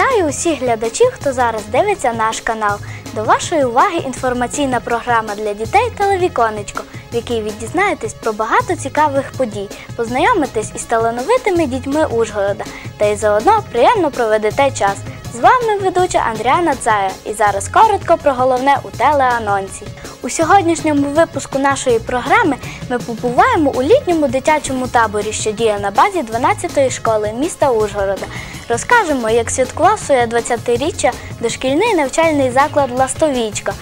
Вітаю усіх глядачів, хто зараз дивиться наш канал. До вашої уваги інформаційна програма для дітей Телевіконечко, в якій ви дізнаєтесь про багато цікавих подій, познайомитесь із талановитими дітьми Ужгорода та й заодно приємно проведете час. З вами ведуча Андріана Цая. І зараз коротко про головне у телеанонсі. У сьогоднішньому випуску нашої програми ми побуваємо у літньому дитячому таборі, що діє на базі 12-ї школи міста Ужгорода. Розкажемо, як святкував своє 20-річчя дошкільний навчальний заклад Ластовічка.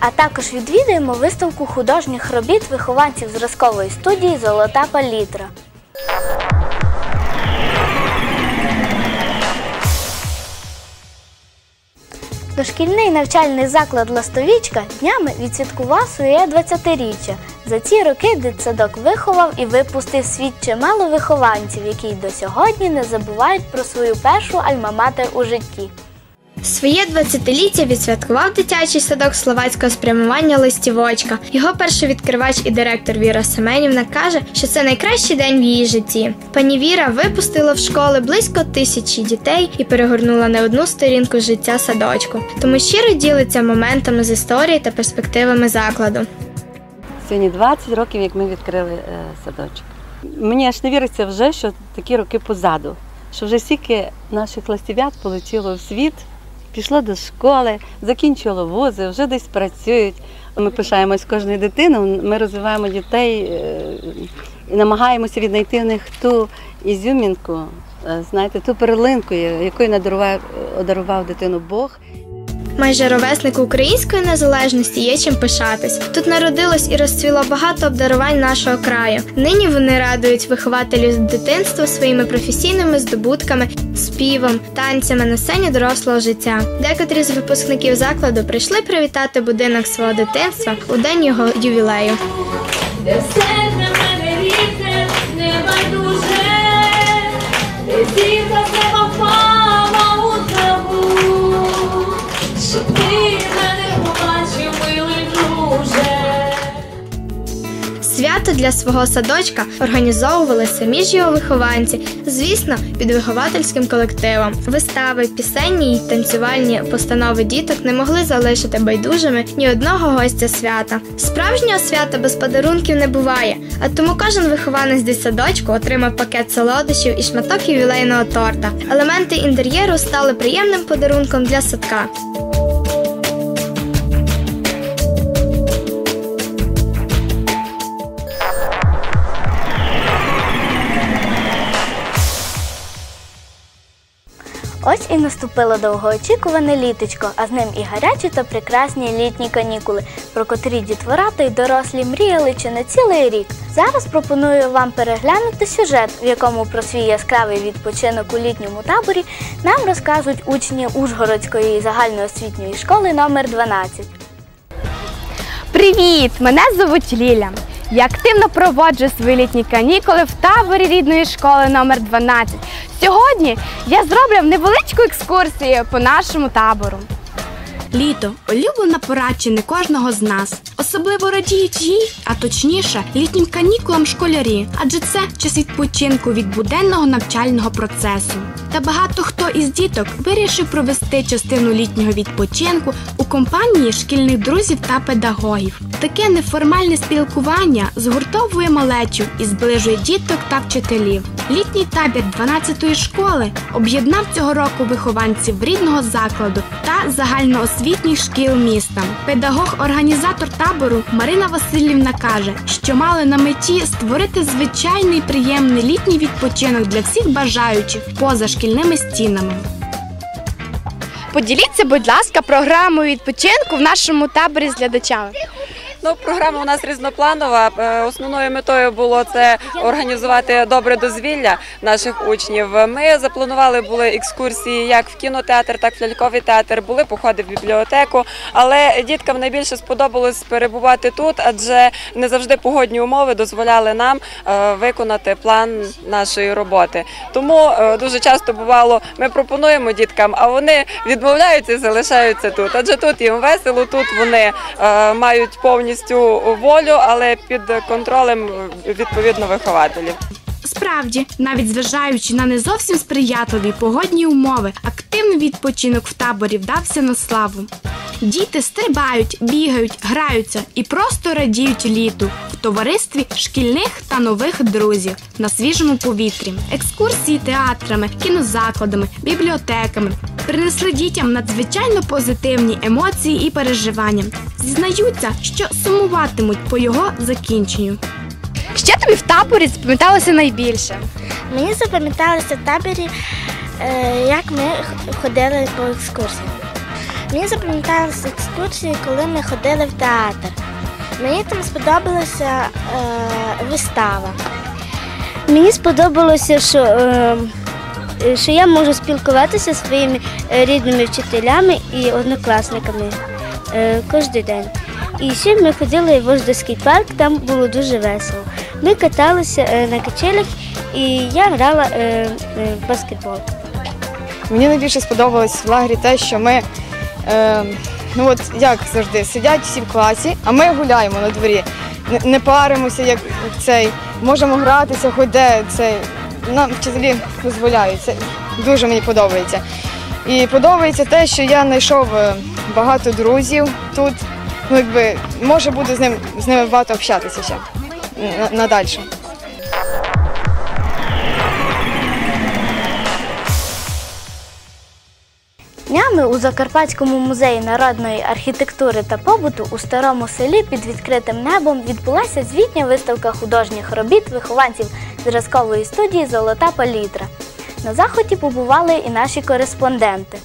А також відвідаємо виставку художніх робіт вихованців зразкової студії Золота палітра. Дошкільний навчальний заклад Ластовічка днями відсвяткував своє 20-річчя. За ці роки дитсадок виховав і випустив світ чимало вихованців, які й до сьогодні не забувають про свою першу альма-матер у житті. Своє 20-ліття відсвяткував дитячий садок словацького спрямування листівочка. Його першовідкривач і директор Віра Семенівна каже, що це найкращий день в її житті. Пані Віра випустила в школи близько тисячі дітей і перегорнула не одну сторінку життя садочку. Тому щиро ділиться моментами з історії та перспективами закладу. Сьогодні 20 років, як ми відкрили е, садочок. Мені аж не віриться вже, що такі роки позаду, що вже стільки наших ластів'ят полетіло в світ, пішло до школи, закінчило вузи, вже десь працюють. Ми пишаємось кожною дитиною, ми розвиваємо дітей е, і намагаємося віднайти в них ту ізюмінку, е, знаєте, ту перлинку, якою надарував, одарував дитину Бог. Майже ровесник української незалежності є чим пишатись. Тут народилось і розцвіло багато обдарувань нашого краю. Нині вони радують вихователів з дитинства своїми професійними здобутками, співом, танцями на сцені дорослого життя. Декотрі з випускників закладу прийшли привітати будинок свого дитинства у день його ювілею. де треба впала у траву, Свято для свого садочка організовували самі ж його вихованці, звісно, під виховательським колективом. Вистави, пісенні й танцювальні постанови діток не могли залишити байдужими ні одного гостя свята. Справжнього свята без подарунків не буває, а тому кожен вихованець дитсадочку отримав пакет солодощів і шматок ювілейного торта. Елементи інтер'єру стали приємним подарунком для садка. Ось і наступило довгоочікуване літочко, а з ним і гарячі та прекрасні літні канікули, про котрі дітвора та й дорослі мріяли чи не цілий рік. Зараз пропоную вам переглянути сюжет, в якому про свій яскравий відпочинок у літньому таборі нам розкажуть учні Ужгородської загальноосвітньої школи номер 12. Привіт! Мене звуть Ліля. Я активно проводжу свої літні канікули в таборі рідної школи номер 12. Сьогодні я зроблю невеличку екскурсію по нашому табору. Літо улюблена пора чи не кожного з нас. Особливо радіють їй, а точніше, літнім канікулам школярі, адже це час відпочинку від буденного навчального процесу. Та багато хто із діток вирішив провести частину літнього відпочинку у компанії шкільних друзів та педагогів. Таке неформальне спілкування згуртовує малечу і зближує діток та вчителів. Літній табір 12-ї школи об'єднав цього року вихованців рідного закладу та загальноосвітніх шкіл міста. Педагог-організатор табору Марина Васильівна каже, що мали на меті створити звичайний приємний літній відпочинок для всіх бажаючих поза шкільними стінами. Поділіться, будь ласка, програмою відпочинку в нашому таборі з глядачами. Ну, програма у нас різнопланова. Е, Основною метою було це організувати добре дозвілля наших учнів. Ми запланували були екскурсії як в кінотеатр, так і в ляльковий театр. Були походи в бібліотеку. Але діткам найбільше сподобалось перебувати тут, адже не завжди погодні умови дозволяли нам е, виконати план нашої роботи. Тому е, дуже часто бувало, ми пропонуємо діткам, а вони відмовляються і залишаються тут. Адже тут їм весело, тут вони мають повністю волю, але під контролем е, відповідно вихователів. Справді, навіть зважаючи на не зовсім сприятливі погодні умови, активний відпочинок в таборі вдався на славу. Діти стрибають, бігають, граються і просто радіють літу в товаристві шкільних та нових друзів на свіжому повітрі. Екскурсії театрами, кінозакладами, бібліотеками принесли дітям надзвичайно позитивні емоції і переживання. Зізнаються, що сумуватимуть по його закінченню. Що тобі в таборі запам'яталося найбільше? Мені запам'яталося в таборі, е, як ми ходили по екскурсіям. Мені запам'яталися екскурсії, коли ми ходили в театр. Мені там сподобалася е, вистава. Мені сподобалося, що, е, що я можу спілкуватися зі своїми е, рідними вчителями і однокласниками е, кожен день. І ще ми ходили в Вождовський парк, там було дуже весело. Ми каталися е, на качелях і я грала е, е, в баскетбол. Мені найбільше сподобалось в лагері те, що ми, е, ну от як завжди, сидять всі в класі, а ми гуляємо на дворі. Не паримося, як цей, можемо гратися, хоч де цей. Нам вчителі дозволяють. Це дуже мені подобається. І подобається те, що я знайшов е, багато друзів тут. Ну, якби, може буду з ним з ними багато общатися ще на, надальше. Днями у Закарпатському музеї народної архітектури та побуту у старому селі під відкритим небом відбулася звітня виставка художніх робіт вихованців зразкової студії Золота палітра. На заході побували і наші кореспонденти.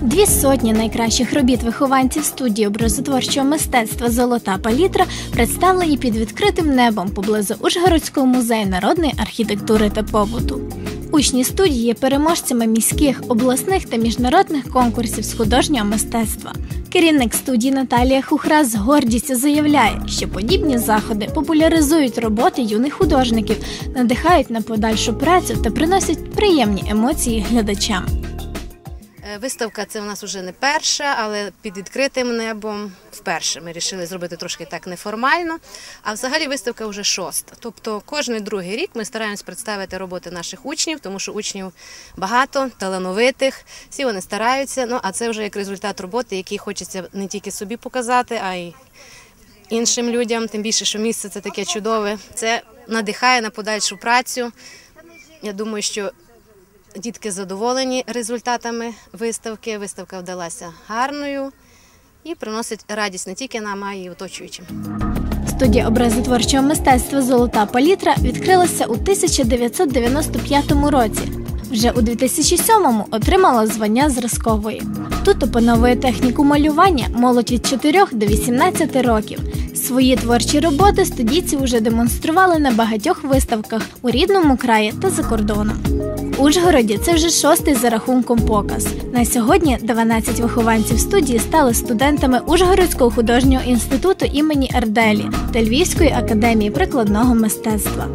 Дві сотні найкращих робіт вихованців студії образотворчого мистецтва Золота палітра представлені під відкритим небом поблизу Ужгородського музею народної архітектури та побуту. Учні студії є переможцями міських, обласних та міжнародних конкурсів з художнього мистецтва. Керівник студії Наталія Хухра з гордістю заявляє, що подібні заходи популяризують роботи юних художників, надихають на подальшу працю та приносять приємні емоції глядачам. Е, Виставка це у нас вже не перша, але під відкритим небом вперше. Ми вирішили зробити трошки так неформально. А взагалі виставка вже шоста. Тобто кожний другий рік ми стараємось представити роботи наших учнів, тому що учнів багато, талановитих, всі вони стараються. Ну а це вже як результат роботи, який хочеться не тільки собі показати, а й іншим людям. Тим більше, що місце це таке чудове. Це надихає на подальшу працю. Я думаю, що Дітки задоволені результатами виставки. Виставка вдалася гарною і приносить радість не тільки нам, а й оточуючим. Студія образотворчого мистецтва Золота палітра відкрилася у 1995 році. Вже у 2007-му отримала звання зразкової. Тут опановує техніку малювання молодь від 4 до 18 років. Свої творчі роботи студійці вже демонстрували на багатьох виставках у рідному краї та за кордоном. Ужгороді це вже шостий за рахунком показ. На сьогодні 12 вихованців студії стали студентами Ужгородського художнього інституту імені Ерделі та Львівської академії прикладного мистецтва.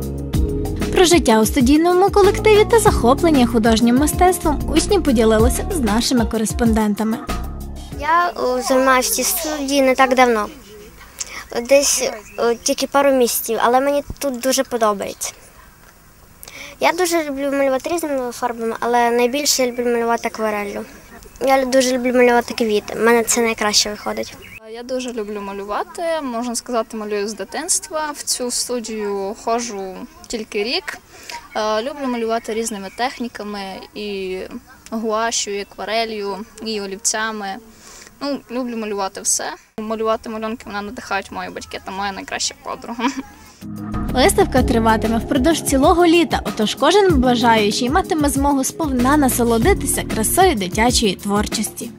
Про життя у студійному колективі та захоплення художнім мистецтвом учні поділилися з нашими кореспондентами. Я о, займаюся в студії не так давно. Десь о, тільки пару місяців, але мені тут дуже подобається. Я дуже люблю малювати різними фарбами, але найбільше я люблю малювати аквареллю. Я дуже люблю малювати квіти. У мене це найкраще виходить. Я дуже люблю малювати. Можна сказати, малюю з дитинства. В цю студію ходжу тільки рік. Е, Люблю малювати різними техніками і гуашю, і акварелью, і олівцями. Ну, люблю малювати все. Малювати малюнки мене надихають мої батьки та моя найкраща подруга. Виставка триватиме впродовж цілого літа, отож кожен бажаючий матиме змогу сповна насолодитися красою дитячої творчості.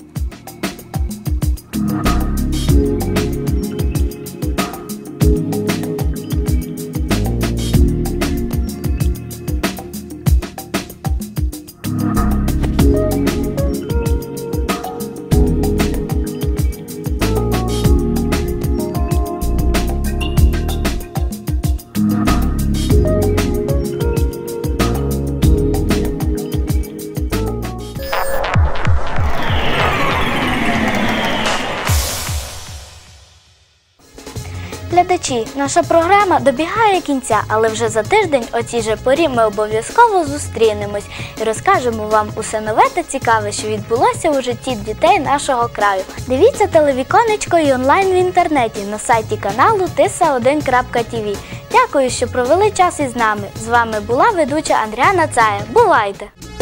Глядачі, наша програма добігає кінця, але вже за тиждень о цій же порі ми обов'язково зустрінемось і розкажемо вам усе нове та цікаве, що відбулося у житті дітей нашого краю. Дивіться телевіконечко і онлайн в інтернеті на сайті каналу tisa1.tv. Дякую, що провели час із нами. З вами була ведуча Андріана Цая. Бувайте!